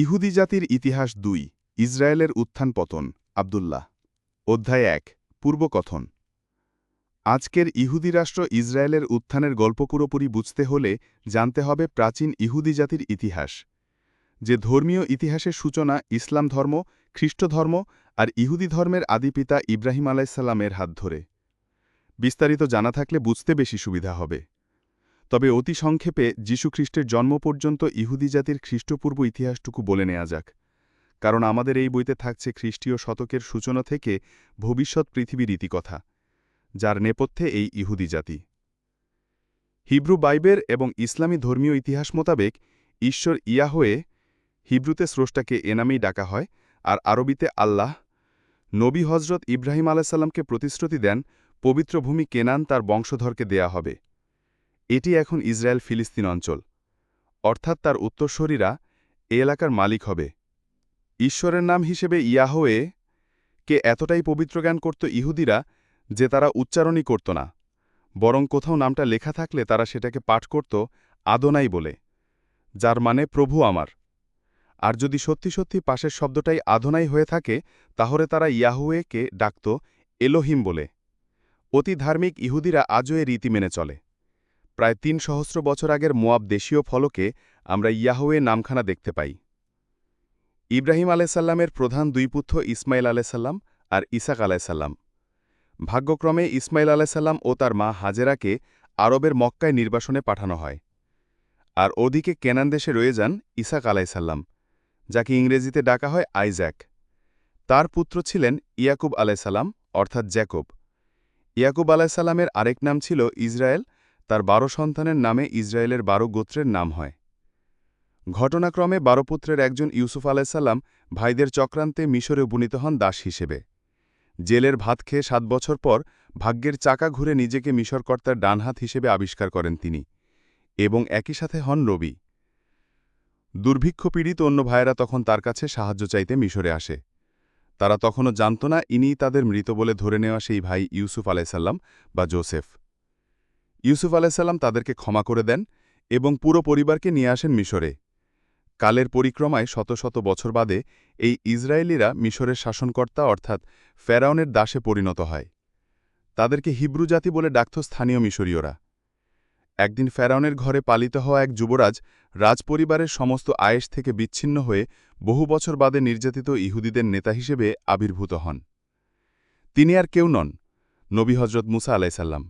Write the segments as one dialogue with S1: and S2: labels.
S1: ইহুদি জাতির ইতিহাস দুই, ইসরায়েলের উত্থান পতন, আবদুল্লাহ। অধ্যায় এক পূর্বকথন আজকের ইহুদি রাষ্ট্র ইসরায়েলের উত্থানের গল্প পুরোপুরি বুঝতে হলে জানতে হবে প্রাচীন ইহুদি জাতির ইতিহাস, যে ধর্মীয় ইতিহাসের সূচনা ইসলাম ধর্ম, খ্রিস্ট ধর্ম আর ইহুদি ধর্মের আদিপিতা ইব্রাহিম আলাইসাল্লামের হাত ধরে। বিস্তারিত জানা থাকলে বুঝতে বেশি সুবিধা হবে। তবে অতি সংক্ষেপে যীশুখ্রিস্টের জন্ম পর্যন্ত ইহুদি জাতির খ্রিস্টপূর্ব ইতিহাসটুকু বলে নেওয়া যাক। কারণ আমাদের এই বইতে থাকছে খ্রিস্টীয় শতকের সূচনা থেকে ভবিষ্যৎ পৃথিবীর ইতিকথা, যার নেপথ্যে এই ইহুদি জাতি। হিব্রু বাইবের এবং ইসলামী ধর্মীয় ইতিহাস মোতাবেক ঈশ্বর ইয়াহোয়ে হিব্রুতে স্রষ্টাকে এনামেই ডাকা হয় আর আরবিতে আল্লাহ, নবী হজরত ইব্রাহিম আলাইসাল্লামকে প্রতিশ্রুতি দেন, পবিত্র ভূমি কেনান তার বংশধরকে দেয়া হবে। এটি এখন ইসরায়েল ফিলিস্তিন অঞ্চল। অর্থাৎ তার উত্তরস্বরীরা এ এলাকার মালিক হবে। ঈশ্বরের নাম হিসেবে ইয়াহোয়ে কে এতটাই পবিত্র জ্ঞান করত ইহুদিরা যে তারা উচ্চারণই করত না, বরং কোথাও নামটা লেখা থাকলে তারা সেটাকে পাঠ করত আদনাই বলে, যার মানে প্রভু আমার। আর যদি সত্যি সত্যি পাশের শব্দটাই আধনাই হয়ে থাকে, তাহলে তারা ইয়াহুয়েকে ডাকত এলোহিম বলে। অতি ধার্মিক ইহুদিরা আজও এ রীতি মেনে চলে। প্রায় তিন সহস্র বছর আগের মোয়াব দেশীয় ফলকে আমরা ইয়াহুয়ে নামখানা দেখতে পাই। ইব্রাহিম আলাইসাল্লামের প্রধান দুই পুত্র ইসমাইল আলাইসাল্লাম আর ইসাক আলাইসাল্লাম। ভাগ্যক্রমে ইসমাইল আলাইসাল্লাম ও তার মা হাজেরাকে আরবের মক্কায় নির্বাসনে পাঠানো হয়। আর ওদিকে কেনান দেশে রয়ে যান ইসাক আলাইসাল্লাম, যাকে ইংরেজিতে ডাকা হয় আইজ্যাক। তার পুত্র ছিলেন ইয়াকুব আলাইসাল্লাম, অর্থাৎ জ্যাকব। ইয়াকুব আলাইসাল্লামের আরেক নাম ছিল ইসরায়েল তার বারো সন্তানের নামে ইসরায়েলের বারো গোত্রের নাম হয়। ঘটনাক্রমে বারো পুত্রের একজন ইউসুফ আলাইসাল্লাম ভাইদের চক্রান্তে মিশরে উপনীত হন দাস হিসেবে। জেলের ভাত খেয়ে সাত বছর পর ভাগ্যের চাকা ঘুরে নিজেকে মিশরকর্তার ডানহাত হিসেবে আবিষ্কার করেন তিনি এবং একই সাথে হন রবি। দুর্ভিক্ষ পীড়িত অন্য ভাইয়েরা তখন তার কাছে সাহায্য চাইতে মিশরে আসে। তারা তখনও জানত না, ইনিই তাদের মৃত বলে ধরে নেওয়া সেই ভাই ইউসুফ আলাইসাল্লাম বা জোসেফ। ইউসুফ আলাইসাল্লাম তাদেরকে ক্ষমা করে দেন এবং পুরো পরিবারকে নিয়ে আসেন মিশরে। কালের পরিক্রমায় শত শত বছর বাদে এই ইসরায়েলিরা মিশরের শাসনকর্তা অর্থাৎ ফেরাউনের দাসে পরিণত হয়। তাদেরকে হিব্রু জাতি বলে ডাকত স্থানীয় মিশরীয়রা। একদিন ফেরাউনের ঘরে পালিত হওয়া এক যুবরাজ রাজপরিবারের সমস্ত আয়েস থেকে বিচ্ছিন্ন হয়ে বহু বছর বাদে নির্যাতিত ইহুদিদের নেতা হিসেবে আবির্ভূত হন। তিনি আর কেউ নন, নবী হজরত মুসা আলাইসাল্লাম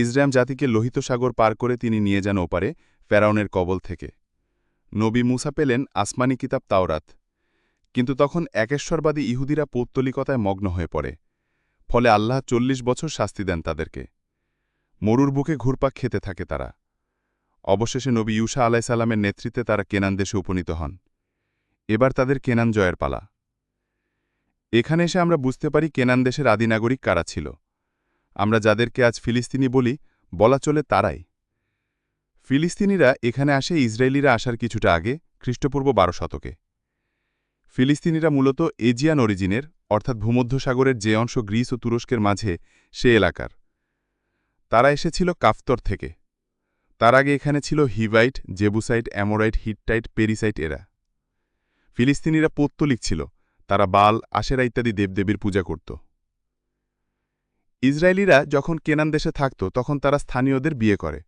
S1: ইসরায়েম জাতিকে লোহিত সাগর পার করে তিনি নিয়ে যান ওপারে, ফেরাউনের কবল থেকে। নবী মুসা পেলেন আসমানি কিতাব তাওরাত। কিন্তু তখন একেশ্বরবাদী ইহুদিরা পৌত্তলিকতায় মগ্ন হয়ে পড়ে। ফলে আল্লাহ চল্লিশ বছর শাস্তি দেন তাদেরকে। মরুর বুকে ঘুরপাক খেতে থাকে তারা। অবশেষে নবী ইউসা আলাইসাল্লামের নেতৃত্বে তারা কেনান দেশে উপনীত হন। এবার তাদের কেনান জয়ের পালা। এখানে এসে আমরা বুঝতে পারি কেনান দেশের আদি নাগরিক কারা ছিল। আমরা যাদেরকে আজ ফিলিস্তিনি বলি, বলা চলে তারাই। ফিলিস্তিনিরা এখানে আসে ইসরায়েলিরা আসার কিছুটা আগে, খ্রিস্টপূর্ব বারো শতকে। ফিলিস্তিনিরা মূলত এজিয়ান অরিজিনের, অর্থাৎ ভূমধ্যসাগরের যে অংশ গ্রিস ও তুরস্কের মাঝে, সে এলাকার। তারা এসেছিল কাফতর থেকে। তার আগে এখানে ছিল হিভাইট, জেবুসাইট, অ্যামোরাইট, হিটটাইট, পেরিসাইট এরা। ফিলিস্তিনিরা পত্তলিক ছিল। তারা বাল, আশেরা ইত্যাদি দেবদেবীর পূজা করত। ইসরায়েলিরা যখন কেনান দেশে থাকত, তখন তারা স্থানীয়দের বিয়ে করে।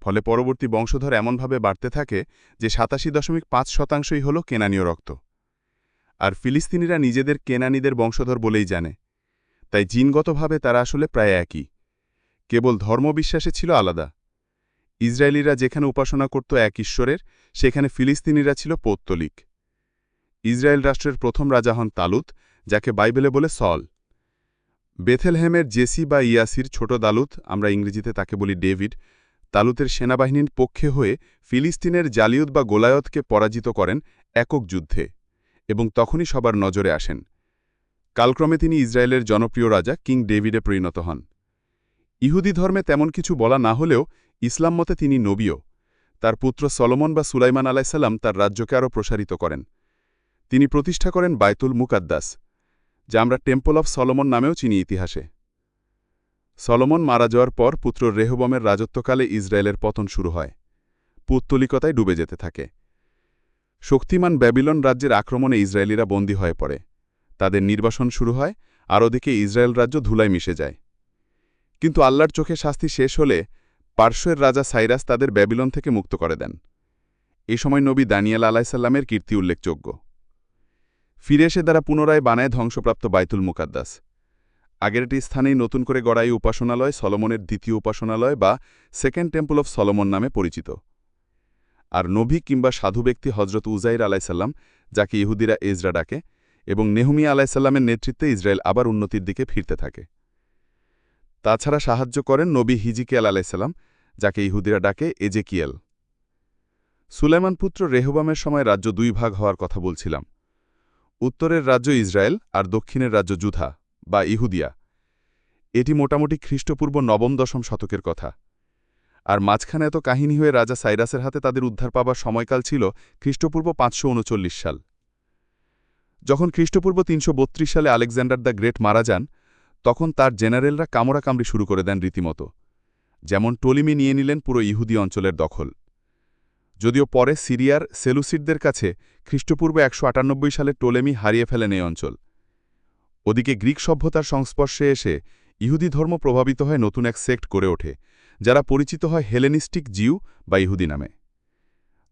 S1: ফলে পরবর্তী বংশধর এমনভাবে বাড়তে থাকে যে সাতাশি দশমিক পাঁচ শতাংশই হল কেনানীয় রক্ত। আর ফিলিস্তিনিরা নিজেদের কেনানীদের বংশধর বলেই জানে। তাই জিনগতভাবে তারা আসলে প্রায় একই। কেবল ধর্মবিশ্বাসে ছিল আলাদা। ইসরায়েলিরা যেখানে উপাসনা করত এক ঈশ্বরের, সেখানে ফিলিস্তিনিরা ছিল পৌত্তলিক। ইসরায়েল রাষ্ট্রের প্রথম রাজা হন তালুত, যাকে বাইবেলে বলে সল। বেথেলহেমের জেসি বা ইয়াসির ছোট দালুত, আমরা ইংরেজিতে তাকে বলি ডেভিড তালুতের সেনাবাহিনীর পক্ষে হয়ে ফিলিস্তিনের জালিউদ বা গোলায়তকে পরাজিত করেন একক যুদ্ধে এবং তখনই সবার নজরে আসেন। কালক্রমে তিনি ইসরায়েলের জনপ্রিয় রাজা কিং ডেভিডে পরিণত হন। ইহুদি ধর্মে তেমন কিছু বলা না হলেও ইসলাম মতে তিনি নবীও। তার পুত্র সলমন বা সুলাইমান আলাইসাল্লাম তার রাজ্যকে আরও প্রসারিত করেন। তিনি প্রতিষ্ঠা করেন বায়তুল মুকাদ্দাস। যা আমরা টেম্পল অফ সলোমন নামেও চিনি ইতিহাসে। সলোমন মারা যাওয়ার পর পুত্র রেহবমের রাজত্বকালে ইসরায়েলের পতন শুরু হয়। পুত্তলিকতায় ডুবে যেতে থাকে। শক্তিমান ব্যাবিলন রাজ্যের আক্রমণে ইসরায়েলিরা বন্দী হয়ে পড়ে। তাদের নির্বাসন শুরু হয়, আর ওদিকে ইসরায়েল রাজ্য ধুলায় মিশে যায়। কিন্তু আল্লাহর চোখে শাস্তি শেষ হলে পার্শ্বের রাজা সাইরাস তাদের ব্যাবিলন থেকে মুক্ত করে দেন। এ সময় নবী দানিয়াল আলাইসাল্লামের কীর্তি উল্লেখযোগ্য। ফিরে এসে তারা পুনরায় বানায় ধ্বংসপ্রাপ্ত বাইতুল মুকাদ্দাস। আগের একটি স্থানেই নতুন করে গড়াই উপাসনালয় সলোমনের দ্বিতীয় উপাসনালয় বা সেকেন্ড টেম্পল অফ সলোমন নামে পরিচিত। আর নবী কিংবা সাধু ব্যক্তি হজরত উজাইর আলাইসাল্লাম যাকে ইহুদিরা এজরা ডাকে, এবং নেহমিয়া আলাইসাল্লামের নেতৃত্বে ইসরায়েল আবার উন্নতির দিকে ফিরতে থাকে। তাছাড়া সাহায্য করেন নবী হিজিকিয়াল আলাইসাল্লাম যাকে ইহুদিরা ডাকে এজেকিয়েল। সুলেমান পুত্র রেহবামের সময় রাজ্য দুই ভাগ হওয়ার কথা বলছিলাম। উত্তরের রাজ্য ইসরায়েল আর দক্ষিণের রাজ্য যুধা বা ইহুদিয়া। এটি মোটামুটি খ্রিস্টপূর্ব নবম দশম শতকের কথা। আর মাঝখানে এত কাহিনী হয়ে রাজা সাইরাসের হাতে তাদের উদ্ধার পাবার সময়কাল ছিল খ্রিস্টপূর্ব পাঁচশো উনচল্লিশ সাল। যখন খ্রিস্টপূর্ব তিনশো বত্রিশ সালে আলেকজান্ডার দ্য গ্রেট মারা যান, তখন তার জেনারেলরা কামড়াকামড়ি শুরু করে দেন রীতিমতো। যেমন টলিমি নিয়ে নিলেন পুরো ইহুদি অঞ্চলের দখল। যদিও পরে সিরিয়ার সেলুসিডদের কাছে খ্রিস্টপূর্ব একশো আটানব্বই সালে টোলেমি হারিয়ে ফেলেন এই অঞ্চল। ওদিকে গ্রিক সভ্যতার সংস্পর্শে এসে ইহুদি ধর্ম প্রভাবিত হয় নতুন এক সেক্ট করে ওঠে, যারা পরিচিত হয় হেলেনিস্টিক জিউ বা ইহুদি নামে।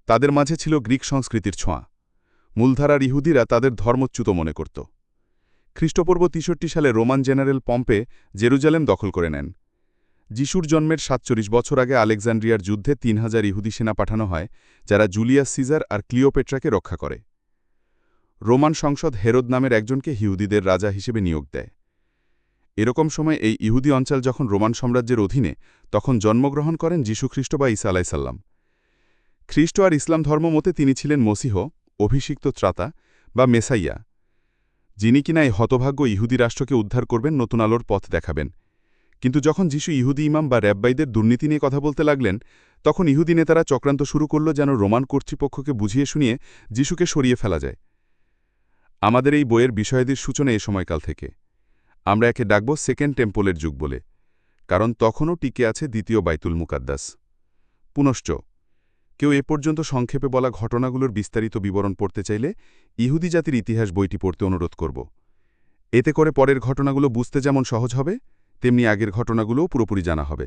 S1: তাদের মাঝে ছিল গ্রিক সংস্কৃতির ছোঁয়া। মূলধারার ইহুদিরা তাদের ধর্মচ্যুত মনে করত। খ্রিস্টপূর্ব তিষট্টি সালে রোমান জেনারেল পম্পে জেরুজালেম দখল করে নেন। যিশুর জন্মের সাতচল্লিশ বছর আগে আলেকজান্ড্রিয়ার যুদ্ধে তিন হাজার ইহুদি সেনা পাঠানো হয়, যারা জুলিয়াস সিজার আর ক্লিওপেট্রাকে রক্ষা করে। রোমান সংসদ হেরোদ নামের একজনকে ইহুদিদের রাজা হিসেবে নিয়োগ দেয়। এরকম সময় এই ইহুদি অঞ্চল যখন রোমান সাম্রাজ্যের অধীনে, তখন জন্মগ্রহণ করেন যীশুখ্রিস্ট বা ইসা আলাইসাল্লাম খ্রিস্ট আর ইসলাম ধর্ম মতে তিনি ছিলেন মসিহ, অভিষিক্ত ত্রাতা বা মেসাইয়া, যিনি কিনা এই হতভাগ্য ইহুদি রাষ্ট্রকে উদ্ধার করবেন, নতুন আলোর পথ দেখাবেন। কিন্তু যখন যিশু ইহুদি ইমাম বা র্যাব্বাইদের দুর্নীতি নিয়ে কথা বলতে লাগলেন, তখন ইহুদি নেতারা চক্রান্ত শুরু করল যেন রোমান কর্তৃপক্ষকে বুঝিয়ে শুনিয়ে যিশুকে সরিয়ে ফেলা যায়। আমাদের এই বইয়ের বিষয়াদির সূচনা এ সময়কাল থেকে। আমরা একে ডাকব সেকেন্ড টেম্পলের যুগ বলে, কারণ তখনও টিকে আছে দ্বিতীয় বাইতুল মুকাদ্দাস। পুনশ্চ, কেউ এ পর্যন্ত সংক্ষেপে বলা ঘটনাগুলোর বিস্তারিত বিবরণ পড়তে চাইলে ইহুদি জাতির ইতিহাস বইটি পড়তে অনুরোধ করব। এতে করে পরের ঘটনাগুলো বুঝতে যেমন সহজ হবে তেমনি আগের ঘটনাগুলোও পুরোপুরি জানা হবে।